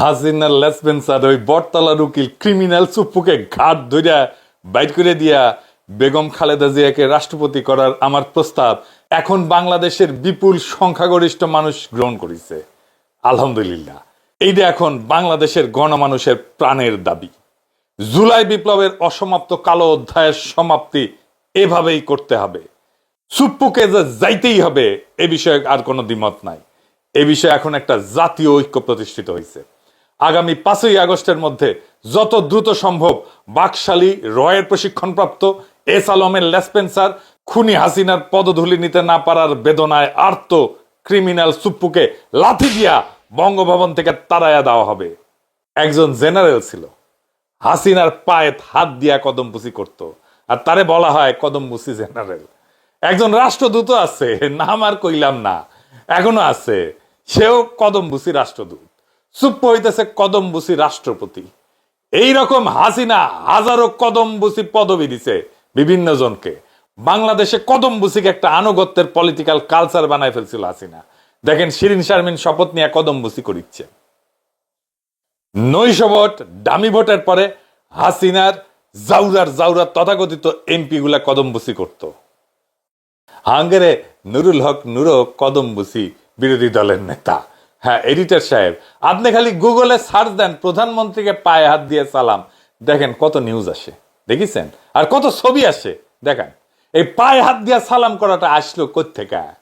হাসিনার লেসপেন্সার ওই বটতলার উকিল ক্রিমিনাল চুপ্পুকে ঘাট ধইরা বাইট করে দিয়া বেগম খালেদা জিয়াকে রাষ্ট্রপতি করার আমার প্রস্তাব। এখন বাংলাদেশের বিপুল সংখ্যাগরিষ্ঠ মানুষ গ্রহণ করেছে। আলহামদুলিল্লাহ। এইটা এখন বাংলাদেশের গণমানুষের প্রাণের দাবি। জুলাই বিপ্লবের অসমাপ্ত কালো অধ্যায়ের সমাপ্তি এভাবেই করতে হবে। সুপ্পুকে যে যাইতেই হবে, এ বিষয়ে আর কোনো দ্বিমত নাই। এ বিষয়ে এখন একটা জাতীয় ঐক্য প্রতিষ্ঠিত হয়েছে আগামী পাঁচই আগস্টের মধ্যে যত দ্রুত সম্ভব বাকশালী, রয়ের প্রশিক্ষণপ্রাপ্ত এস আলমের লেসপেন্সার খুনি হাসিনার পদধূলি নিতে না পারার বেদনায় আর্ত ক্রিমিনাল সুপ্পুকে লাথি দিয়া বঙ্গভবন থেকে তাড়াইয়া দেওয়া হবে। একজন জেনারেল ছিল। হাসিনার পায়ে হাত দিয়া কদমবুসি করত। আর তারে বলা হয় কদমবুসি জেনারেল। একজন রাষ্ট্রদূত আছে, নাম আর কইলাম না, এখনও আছে। সেও কদমবুসি রাষ্ট্রদূত। সুপ্প হইতেছে কদমবুসি রাষ্ট্রপতি। এই রকম হাসিনা হাজারো কদমবুসি পদবি দিছে বিভিন্ন জনকে। বাংলাদেশে কদমবুসিকে একটা আনুগত্যের পলিটিক্যাল কালচার বানায় ফেলছিল হাসিনা। দেখেন শিরিন শারমিন শপথ নিয়ে কদমবুসি করিচ্ছে। নৈশ ভোট, দামি ভোটের পরে হাসিনার জাউরার জাউরার তথাকথিত এমপি গুলা কদমবুসি করত। হাঙ্গেরে নুরুল হক নুরো কদমবুসি বিরোধী দলের নেতা। হ্যাঁ এডিটর সাহেব, আপনি খালি গুগলে সার্চ দেন, প্রধানমন্ত্রীকে পায়ে হাত দিয়ে সালাম। দেখেন কত নিউজ আসে, দেখিছেন? আর কত ছবি আসে, দেখেন। এই পায়ে হাত দিয়ে সালাম করাটা আসলো কোথেকে